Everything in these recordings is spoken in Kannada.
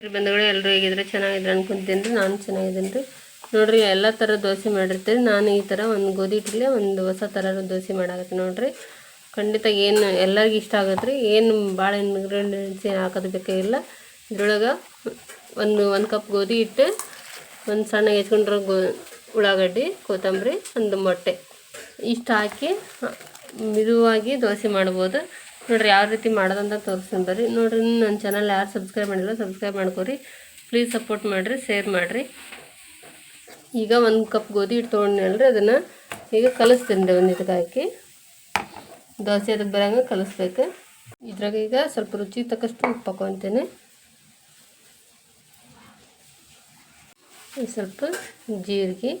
ಬಂಧುಗಳು ಎಲ್ಲರೂ ಹೇಗಿದ್ರೆ ಚೆನ್ನಾಗಿದ್ರೆ ಅನ್ಕೊಂತೀನಿ ರೀ, ನಾನು ಚೆನ್ನಾಗಿದ್ದೀನಿ ರೀ. ನೋಡಿರಿ, ಎಲ್ಲ ಥರ ದೋಸೆ ಮಾಡಿರ್ತೀನಿ ನಾನು ಈ ಥರ ಒಂದು ಗೋಧಿ ಇಟ್ಟಿಲ್ಲ ಒಂದು ಹೊಸ ಥರ ದೋಸೆ ಮಾಡಾಕತ್ತೀನಿ ನೋಡಿರಿ. ಖಂಡಿತ ಏನು ಎಲ್ಲರಿಗೂ ಇಷ್ಟ ಆಗತ್ತೆ ರೀ. ಏನು ಭಾಳ ಇಂಗ್ರೀಡಿಯೆಂಟ್ಸ್ ಏನು ಹಾಕೋದು ಬೇಕಾಗಿಲ್ಲ ಇದ್ರೊಳಗೆ ಒಂದು ಒಂದು ಕಪ್ ಗೋಧಿ ಹಿಟ್ಟು, ಒಂದು ಸಣ್ಣ ಹೆಚ್ಕೊಂಡಿರೋ ಗೋ, ಉಳ್ಳಾಗಡ್ಡಿ, ಕೊತ್ತಂಬರಿ, ಒಂದು ಮೊಟ್ಟೆ. ಇಷ್ಟು ಹಾಕಿ ಮಿದುವಾಗಿ ದೋಸೆ ಮಾಡ್ಬೋದು. ನೋಡ್ರಿ ಯಾವ ರೀತಿ ಮಾಡೋದಂತ ತೋರಿಸ್ತೀನಿ ಬರ್ರಿ. ನೋಡ್ರಿ ನನ್ನ ಚಾನಲ್ ಯಾರು ಸಬ್ಸ್ಕ್ರೈಬ್ ಮಾಡಿಲ್ಲ ಸಬ್ಸ್ಕ್ರೈಬ್ ಮಾಡ್ಕೊರಿ. ಪ್ಲೀಸ್ ಸಪೋರ್ಟ್ ಮಾಡಿರಿ ಶೇರ್ ಮಾಡಿರಿ. ಈಗ ಒಂದು ಕಪ್ ಗೋಧಿ ಹಿಟ್ಟು ತೊಗೊಂಡಿನಲ್ರಿ ಅದನ್ನು. ಈಗ ಕಲಿಸ್ತೀನಿ ರೀ ಒಂದು ಇದಕ್ಕೆ ಹಾಕಿ. ದೋಸೆ ಅದಕ್ಕೆ ಬರೋಂಗೆ ಕಲಿಸ್ಬೇಕು. ಇದ್ರಾಗ ಈಗ ಸ್ವಲ್ಪ ರುಚಿ ತಕ್ಕಷ್ಟು ಉಪ್ಪು ಹಾಕೊತೀನಿ. ಸ್ವಲ್ಪ ಜೀರಿಗೆ.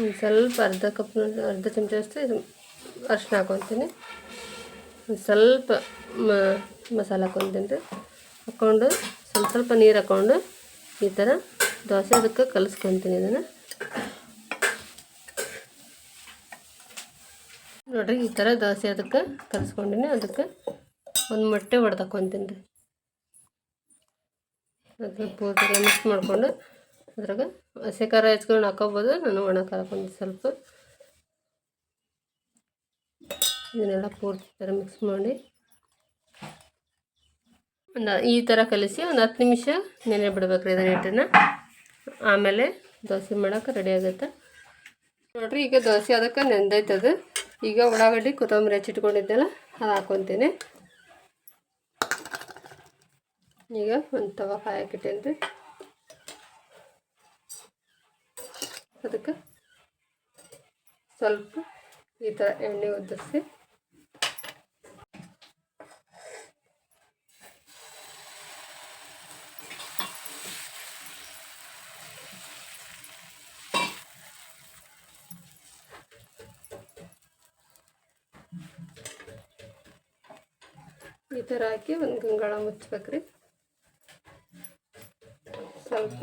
ಒಂದು ಸ್ವಲ್ಪ ಅರ್ಧ ಕಪ್ ಅರ್ಧ ಚಮಚದಷ್ಟು ಅರಿಶಿನ ಹಾಕೊತೀನಿ. ಒಂದು ಸ್ವಲ್ಪ ಮಸಾಲೆ ಹಾಕೊತೀನಿ. ರೀ ಹಾಕ್ಕೊಂಡು ಸ್ವಲ್ಪ ಸ್ವಲ್ಪ ನೀರು ಹಾಕ್ಕೊಂಡು ಈ ಥರ ದೋಸೆ ಅದಕ್ಕೆ ಕಲಿಸ್ಕೊತೀನಿ ಇದನ್ನು. ನೋಡಿರಿ, ಈ ಥರ ದೋಸೆ ಅದಕ್ಕೆ ಕಲಿಸ್ಕೊಂಡಿನಿ. ಅದಕ್ಕೆ ಒಂದು ಮೊಟ್ಟೆ ಹೊಡೆದಾಕೊತೀನಿ ರೀ ಅದಕ್ಕೆ ಪೂರ್ತಿ ಮಿಕ್ಸ್ ಮಾಡಿಕೊಂಡು ಅದ್ರಾಗ ಹಸಿ ಖಾರ ಹೆಚ್ಕೊಂಡು ಹಾಕೋಬೋದು. ನಾನು ಒಣ ಖಾರ ಒಂದು ಸ್ವಲ್ಪ ಇದನ್ನೆಲ್ಲ ಪೂರ್ತಿ ಥರ ಮಿಕ್ಸ್ ಮಾಡಿ ಒಂದು ಈ ಥರ ಕಲಿಸಿ ಒಂದು ಹತ್ತು ನಿಮಿಷ ನೆನೆ ಬಿಡ್ಬೇಕು ರೀ ಇದನ್ನ ಹಿಟ್ಟನ್ನು. ಆಮೇಲೆ ದೋಸೆ ಮಾಡೋಕೆ ರೆಡಿ ಆಗುತ್ತೆ. ನೋಡಿರಿ, ಈಗ ದೋಸೆ ಅದಕ್ಕೆ ನೆಂದೈತದು ಈಗ ಉಳ್ಳಾಗಡ್ಡಿ, ಕೊತ್ತಂಬರಿ ಹೆಚ್ಚಿಟ್ಕೊಂಡಿದ್ದೆಲ್ಲ ಅದು ಹಾಕ್ಕೊತೀನಿ ಈಗ ಒಂದು ತವ ಕಾಯಕ್ಕಿಟ್ಟೇನಿ ರೀ ಅದಕ್ಕೆ ಸ್ವಲ್ಪ ಈ ಥರ ಎಣ್ಣೆ ಉದ್ದಿಸಿ ಈ ಥರ ಹಾಕಿ ಒಂದು ಗಂಗಾಳ ಮುಚ್ಬೇಕ್ರಿ ಸ್ವಲ್ಪ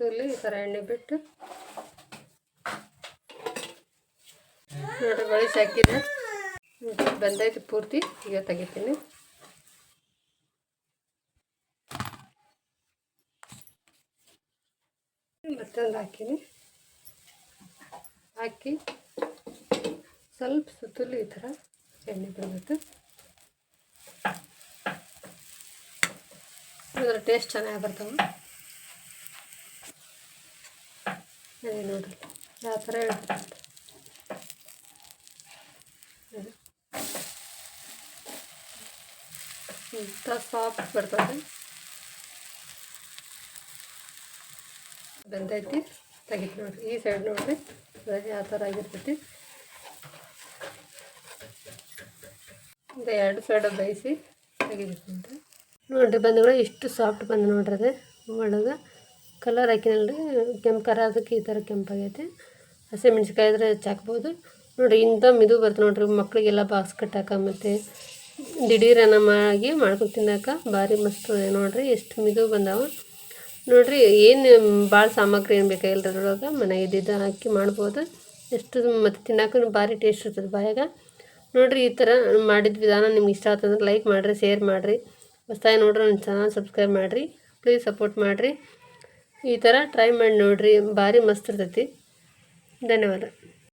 ಸುತ್ತಲಿ ಈ ಥರ ಎಣ್ಣೆ ಬಿಟ್ಟು. ನೋಡಿ ಬಳಿ ಸಾಕಿದೆ ಬಂದೈತೆ ಪೂರ್ತಿ, ಈಗ ತೆಗಿತೀನಿ. ಮತ್ತೊಂದು ಹಾಕಿನಿ. ಹಾಕಿ ಸ್ವಲ್ಪ ಸುತ್ತಲೂ ಈ ಥರ ಎಣ್ಣೆ ಬಿಡಬೇಕು. ಅದರ ಟೇಸ್ಟ್ ಚೆನ್ನಾಗಿ ಬರ್ತಾವೆ. ಅದೇ ನೋಡಿರಿ ಯಾವ ಥರ ಹೇಳ್ತಾರೆ. ಇಂಥ ಸಾಫ್ಟ್ ಬರ್ತದೆ. ಬಂದೈತಿ. ತೆಗಿತು ನೋಡ್ರಿ ಈ ಸೈಡ್ ನೋಡಿರಿ. ಯಾವ ಥರ ಆಗಿರ್ತೈತಿ. ಎರಡು ಸೈಡ್ ಬೇಯಿಸಿ ತೆಗಿಬೇಕು ನೋಡಿರಿ ಬಂದಗಳು ಇಷ್ಟು ಸಾಫ್ಟ್ ಬಂದು ನೋಡ್ರಿ ಅದೇ ಒಳಗೆ ಕಲರ್ ಹಾಕಿನಲ್ರಿ ಕೆಂಪು ಖಾರ ಅದಕ್ಕೆ ಈ ಥರ ಕೆಂಪಾಗೈತೆ. ಹಸಿಮೆಣ್ಸಿಕಾಯಿ ಇದ್ರೆ ಹಚ್ಚಾಕ್ಬೋದು ನೋಡಿರಿ, ಇಂಥ ಮಿದು ಬರ್ತದೆ ನೋಡಿರಿ ಮಕ್ಕಳಿಗೆಲ್ಲ ಬಾಕ್ಸ್ ಕಟ್ಟಾಕ ಮತ್ತು ದಿಢೀರನ ಮಾಡಿ ಮಾಡ್ಕೊಂಡು ತಿನ್ನಾಕ ಭಾರಿ ಮಸ್ತ್ ನೋಡಿರಿ, ಎಷ್ಟು ಮಿದು ಬಂದಾವ. ನೋಡಿರಿ, ಏನು ಭಾಳ ಸಾಮಗ್ರಿ ಏನು ಬೇಕಾಗಿಲ್ಲ ಅದ್ರೊಳಗೆ ಮನೆಗೆ ಇದ್ದಿದ್ದು ಹಾಕಿ ಮಾಡ್ಬೋದು. ಎಷ್ಟು ಮತ್ತು ತಿನ್ನೋಕ್ಕೂ ಭಾರಿ ಟೇಸ್ಟ್ ಇರ್ತದೆ ಬಾಯಾಗ. ನೋಡಿರಿ, ಈ ಥರ ಮಾಡಿದ ವಿಧಾನ ನಿಮ್ಗೆ ಇಷ್ಟ ಆಗ್ತದೆ ಲೈಕ್ ಮಾಡಿರಿ, ಶೇರ್ ಮಾಡಿರಿ. ಹೊಸ್ತಾಯಿ ನೋಡ್ರಿ ನನ್ನ ಚಾನಲ್ ಸಬ್ಸ್ಕ್ರೈಬ್ ಮಾಡಿರಿ. ಪ್ಲೀಸ್ ಸಪೋರ್ಟ್ ಮಾಡಿರಿ. ಈ ಥರ ಟ್ರೈ ಮಾಡಿ ನೋಡಿರಿ ಭಾರಿ ಮಸ್ತ್ ಇರ್ತೈತಿ. ಧನ್ಯವಾದ.